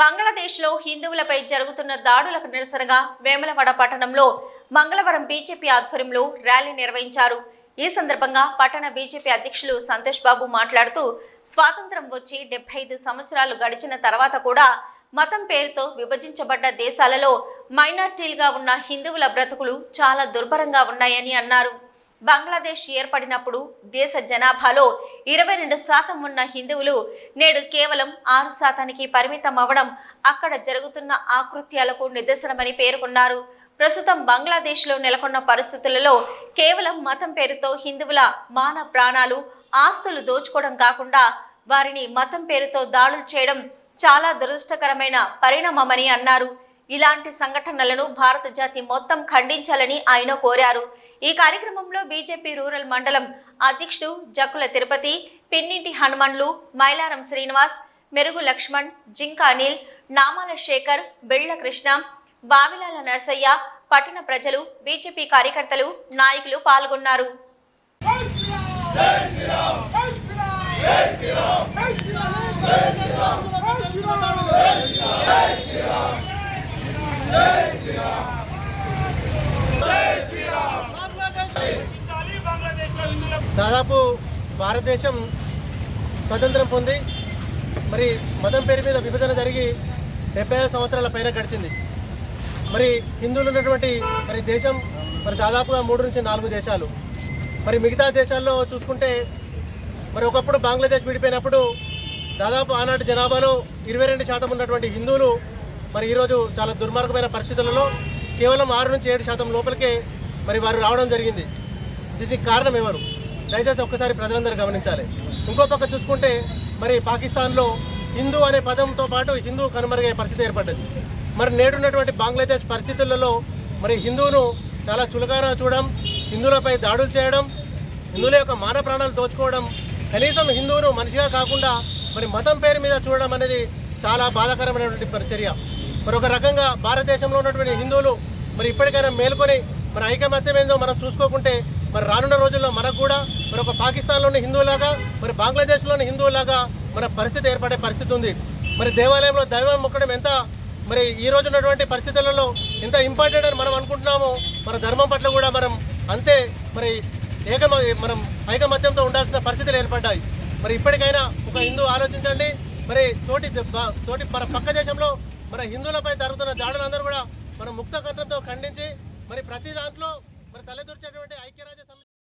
బంగ్లాదేశ్లో హిందువులపై జరుగుతున్న దాడులకు నిరసనగా వేములవాడ పట్టణంలో మంగళవారం బీజేపీ ఆధ్వర్యంలో ర్యాలీ నిర్వహించారు. ఈ సందర్భంగా పట్టణ బీజేపీ అధ్యక్షులు సంతోష్ బాబు మాట్లాడుతూ స్వాతంత్రం వచ్చి డెబ్బై ఐదు సంవత్సరాలు గడిచిన తర్వాత కూడా మతం పేరుతో విభజించబడ్డ దేశాలలో మైనార్టీలుగా ఉన్న హిందువుల బ్రతుకులు చాలా దుర్భరంగా ఉన్నాయని అన్నారు. బంగ్లాదేశ్ ఏర్పడినప్పుడు దేశ జనాభాలో ఇరవై రెండు శాతం ఉన్న హిందువులు నేడు కేవలం ఆరు శాతానికి పరిమితం అవ్వడం అక్కడ జరుగుతున్న ఆకృత్యాలకు నిదర్శనమని పేర్కొన్నారు. ప్రస్తుతం బంగ్లాదేశ్లో నెలకొన్న పరిస్థితులలో కేవలం మతం పేరుతో హిందువుల మాన ప్రాణాలు ఆస్తులు దోచుకోవడం కాకుండా వారిని మతం పేరుతో దాడులు చేయడం చాలా దురదృష్టకరమైన పరిణామమని అన్నారు. ఇలాంటి సంఘటనలను భారత జాతి మొత్తం ఖండించాలని ఆయన కోరారు. ఈ కార్యక్రమంలో బీజేపీ రూరల్ మండలం అధ్యక్షుడు జక్కుల తిరుపతి పిన్నింటి హనుమన్లు మైలారం శ్రీనివాస్ మెరుగు లక్ష్మణ్ జింక అనిల్ నామాల శేఖర్ బిళ్ళ కృష్ణ బావిలాల నరసయ్య పట్టణ ప్రజలు బీజేపీ కార్యకర్తలు నాయకులు పాల్గొన్నారు. దాదాపు భారతదేశం స్వతంత్రం పొంది మరి మతం పేరు మీద విభజన జరిగి డెబ్బై ఐదు సంవత్సరాల పైన గడిచింది. మరి హిందువులు ఉన్నటువంటి మరి దేశం మరి దాదాపుగా మూడు నుంచి నాలుగు దేశాలు. మరి మిగతా దేశాల్లో చూసుకుంటే మరి ఒకప్పుడు బంగ్లాదేశ్ విడిపోయినప్పుడు దాదాపు ఆనాటి జనాభాలో ఇరవై రెండు శాతం ఉన్నటువంటి హిందువులు మరి ఈరోజు చాలా దుర్మార్గమైన పరిస్థితులలో కేవలం ఆరు నుంచి ఏడు శాతం లోపలికే మరి వారు రావడం జరిగింది. దీనికి కారణం ఎవరు? దయచేసి ఒక్కసారి ప్రజలందరూ గమనించాలి. ఇంకో పక్క చూసుకుంటే మరి పాకిస్తాన్లో హిందూ అనే పదంతో పాటు హిందూ కనుమరుగే పరిస్థితి ఏర్పడ్డది. మరి నేడున్నటువంటి బంగ్లాదేశ్ పరిస్థితులలో మరి హిందువును చాలా చులకన చూడడం హిందువులపై దాడులు చేయడం హిందువుల యొక్క మాన ప్రాణాలు దోచుకోవడం కనీసం హిందువును మనిషిగా కాకుండా మరి మతం పేరు మీద చూడడం అనేది చాలా బాధాకరమైనటువంటి పరిచర్య. మరి ఒక రకంగా భారతదేశంలో ఉన్నటువంటి హిందువులు మరి ఇప్పటికైనా మేల్కొని మరి ఐకమత్యం ఏందో మనం చూసుకోకుంటే మరి రానున్న రోజుల్లో మనకు కూడా మరి ఒక పాకిస్తాన్లోని హిందువులాగా మరి బంగ్లాదేశ్లోని హిందువులాగా మన పరిస్థితి ఏర్పడే పరిస్థితి ఉంది. మరి దేవాలయంలో దైవం మొక్కడం ఎంత? మరి ఈ రోజు ఉన్నటువంటి పరిస్థితులలో ఎంత ఇంపార్టెంట్ అని మనం అనుకుంటున్నామో మన ధర్మం పట్ల కూడా మనం అంతే మరి ఏకమ మనం ఐకమత్యంతో ఉండాల్సిన పరిస్థితులు ఏర్పడ్డాయి. మరి ఇప్పటికైనా ఒక హిందూ ఆలోచించండి. మరి తోటి తోటి మన పక్క దేశంలో మన హిందువులపై జరుగుతున్న దాడులందరూ కూడా మనం ముక్త కంఠంతో ఖండించి మరి ప్రతి దాంట్లో మరి తలెదూర్చేటువంటి ఐక్యరాజ్య సమితి